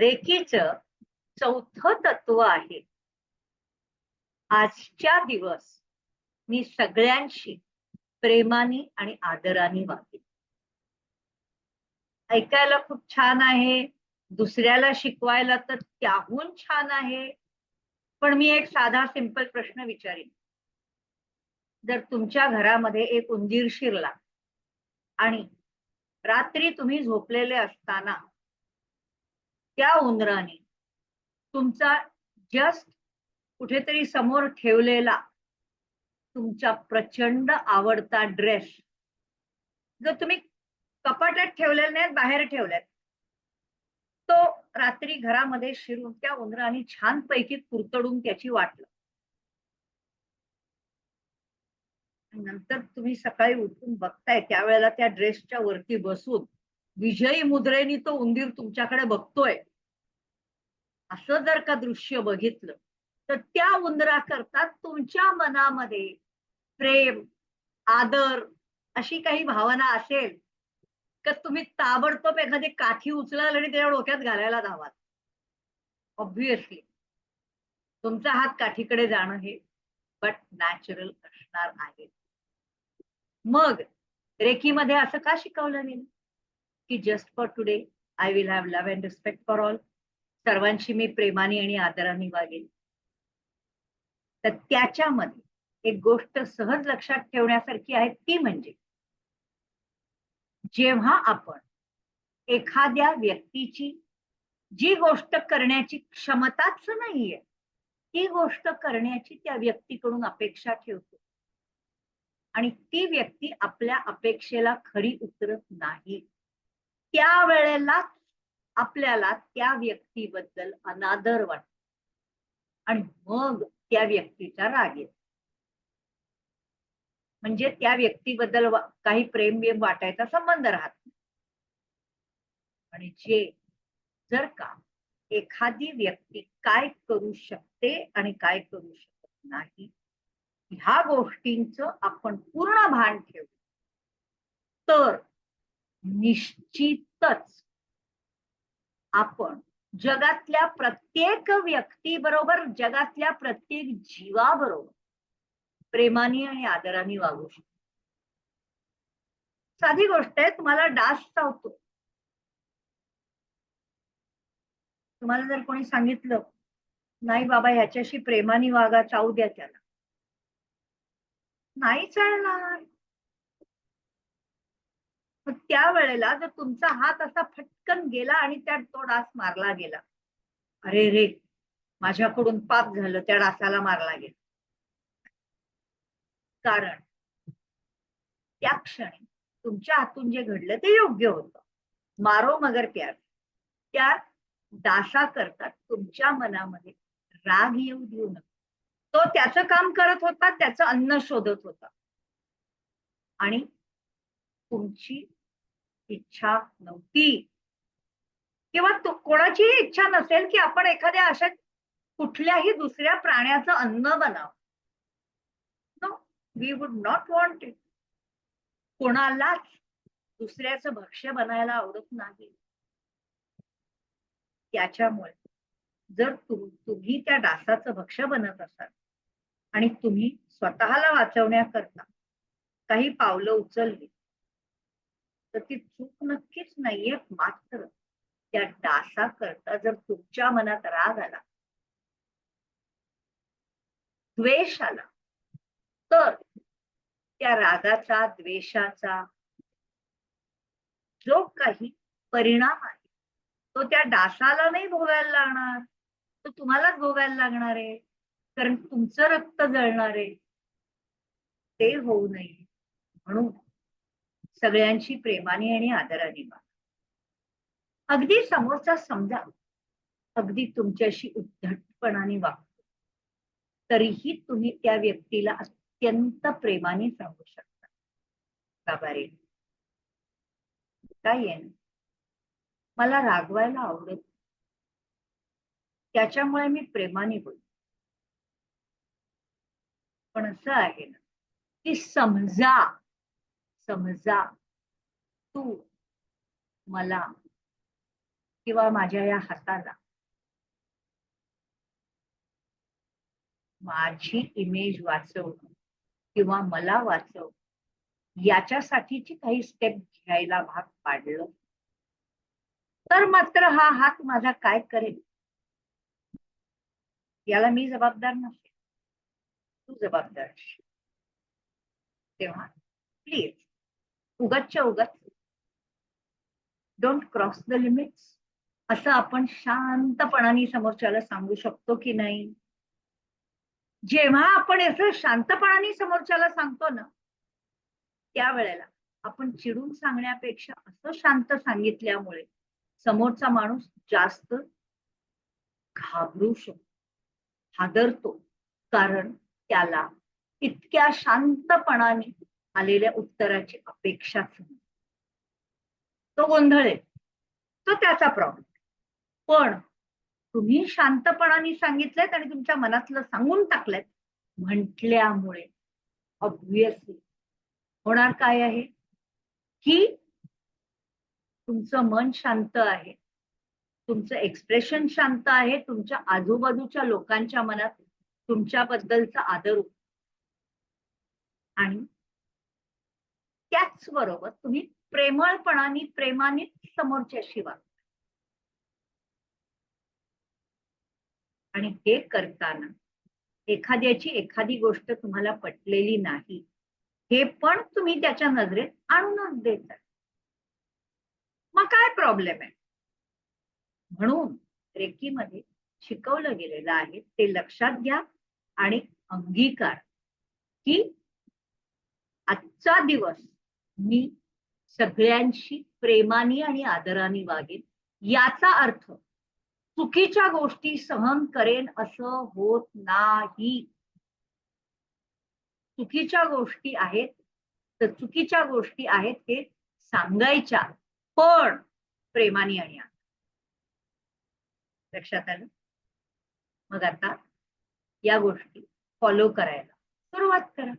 रेकीच चौथं तत्व आहे. आजच्या दिवस मी सगळ्यांशी प्रेमाने आणि आदराने वागेन. ऐकायला खूप छान आहे. दुसऱ्याला शिकवायला तर त्याहून छान आहे. पण मी एक साधा सिंपल प्रश्न विचारेन. जर तुमच्या घरामध्ये एक उंदीर शिरला आणि रात्री तुम्ही झोपलेले असताना त्या उंदराने तुमचा जस्ट कुठेतरी समोर ठेवलेला तुमचा प्रचंड आवडता ड्रेस जर तुम्ही कपाटात ठेवलेला नाही बाहेर ठेवलात तो रात्री घरामध्ये शिरून त्या उंदराने छानपैकी कुरतडून त्याची वाटलं नंतर तुम्ही सकाळी उठून बघताय त्यावेळेला त्या ड्रेसच्या वरती बसून विजयी मुद्रेने तो उंदीर तुमच्याकडे बघतोय. असं जर का दृश्य बघितलं तर त्या उंदराकरता तुमच्या मनामध्ये प्रेम आदर अशी काही भावना असेल तर तुम्ही ताबडतोब एखादी काठी उचलाल आणि त्याच्या डोक्यात घालायला धावाल? ऑब्विसली तुमचा हात काठीकडे जाणं हे बट नॅचरल असणार आहे. मग रेकीमध्ये असं का शिकवलं गेलं? की just for today I will have love and respect for all सर्वांशी मी प्रेमाने आणि आदराने वागेन. तर त्याच्यामध्ये एक गोष्ट सहज लक्षात ठेवण्यासारखी आहे ती म्हणजे जेव्हा आपण एखाद्या व्यक्तीची जी गोष्ट करण्याची क्षमताच नाहीये ती गोष्ट करण्याची त्या व्यक्तीकडून अपेक्षा ठेवतो. आणि ती व्यक्ती आपल्या अपेक्षेला खरी उतरत नाही. त्यावेळेला आपल्याला त्या व्यक्तीबद्दल अनादर वाटतो. आणि मग त्या व्यक्तीचा राग. येतो म्हणजे त्या व्यक्तीबद्दल काही प्रेम बिम वाटायचा संबंध राहत नाही. आणि जे जर का एखादी व्यक्ती काय करू शकते आणि काय करू शकत नाही ह्या गोष्टींच आपण पूर्ण भान ठेवू. तर निश्चितच आपण जगातल्या प्रत्येक व्यक्तीबरोबर जगातल्या प्रत्येक जीवाबरोबर प्रेमाने आणि आदराने वागू शकतो. साधी गोष्ट आहे तुम्हाला डास चावतो तुम्हाला जर कोणी सांगितलं नाही बाबा ह्याच्याशी प्रेमाने वागा चावू द्या त्याला. नाही चालणार. त्या वेळेला जर तुमचा हात असा फटकन गेला आणि त्यात तो डास मारला गेला. अरे रे माझ्याकडून पाप झालं त्या डासाला मारला गेला. कारण त्या क्षणी तुमच्या हातून जे घडलं ते योग्य होतं. मारो मगर प्यार. त्या डासा करतात तुमच्या मनामध्ये राग येऊ देऊ नका. तो त्याचं काम करत होता त्याचं अन्न शोधत होता. आणि तुमची इच्छा नव्हती. किंवा कोणाचीही इच्छा नसेल की आपण एखाद्या अशा कुठल्याही दुसऱ्या प्राण्याचं अन्न बनाव. No we would not want it कोणालाच दुसऱ्याचं भक्ष्य बनायला आवडत नाही. त्याच्यामुळे जर तुम्ही त्या डासाचं भक्ष्य बनत असाल आणि तुम्ही स्वतःला वाचवण्याकरता काही पावलं उचलली ती चूक नक्कीच नाहीये. मात्र त्या डासा करता जर तुमच्या मनात राग आला द्वेष आला तर त्या रागाचा द्वेषाचा जो काही परिणाम आहे तो त्या डासाला नाही भोगायला लागणार. तो तुम्हालाच भोगायला लागणार आहे. कारण तुमचं रक्त जळणार आहे. ते होऊ नये. म्हणून सगळ्यांशी प्रेमाने आणि आदराने वागा. अगदी समोरचा समजा अगदी तुमच्याशी उद्धटपणाने वागतो. तरीही तुम्ही त्या व्यक्तीला अत्यंत प्रेमाने सांगू शकता. बाबा रे. काय मला रागवायला आवडत त्याच्यामुळे मी प्रेमाने बोल पण असं आहे ना की समजा समजा तू मला किंवा माझ्या या हाताला माझी इमेज वाचव किंवा मला वाचव याच्यासाठीची काही स्टेप घ्यायला भाग पाडलं तर मात्र हा हात माझा काय करेल? याला मी जबाबदार नसेल. तू जबाबदार असशील तेव्हा प्लीज उगाचच्या उगाच. डोंट क्रॉस द लिमिट्स असं आपण शांतपणाने समोरच्याला सांगू शकतो की नाही? जेव्हा आपण असं शांतपणाने समोरच्याला सांगतो ना त्यावेळेला आपण चिडून सांगण्यापेक्षा असं शांत सांगितल्यामुळे समोरचा माणूस जास्त घाबरू शकतो हादरतो. कारण त्याला इतक्या शांतपणाने आलेल्या उत्तराची अपेक्षाच नाही तो गोंधळेल तो त्याचा प्रॉब्लेम पण तुम्ही शांतपणाने सांगितलेत आणि तुमच्या मनातलं सांगून टाकलेत म्हटल्यामुळे ऑब्विसली होणार काय आहे? की तुमचं मन शांत आहे. तुमचं एक्सप्रेशन शांत आहे. तुमच्या आजूबाजूच्या लोकांच्या मनात तुमच्याबद्दलचा आदर आणि त्याच बरोबर तुम्ही प्रेमळपणाने प्रेमाने समोरच्याशी वाग आणि हे करताना एखाद्याची एखादी गोष्ट तुम्हाला पटलेली नाही हे पण तुम्ही त्याच्या नजरेत आणूनच देता. मग काय प्रॉब्लेम आहे? म्हणून रेकीमध्ये शिकवलं गेलेलं आहे ते लक्षात घ्या आणि अंगीकार की आजचा दिवस मी सगळ्यांशी प्रेमाने आणि आदराने वागेन. याचा अर्थ चुकीच्या गोष्टी सहन करेन असं होत नाही. चुकीच्या गोष्टी आहेत तर चुकीच्या गोष्टी आहेत हे सांगायच्या पण प्रेमाने आणि लक्षात आलं? मग आता या गोष्टी फॉलो करायला सुरुवात करा.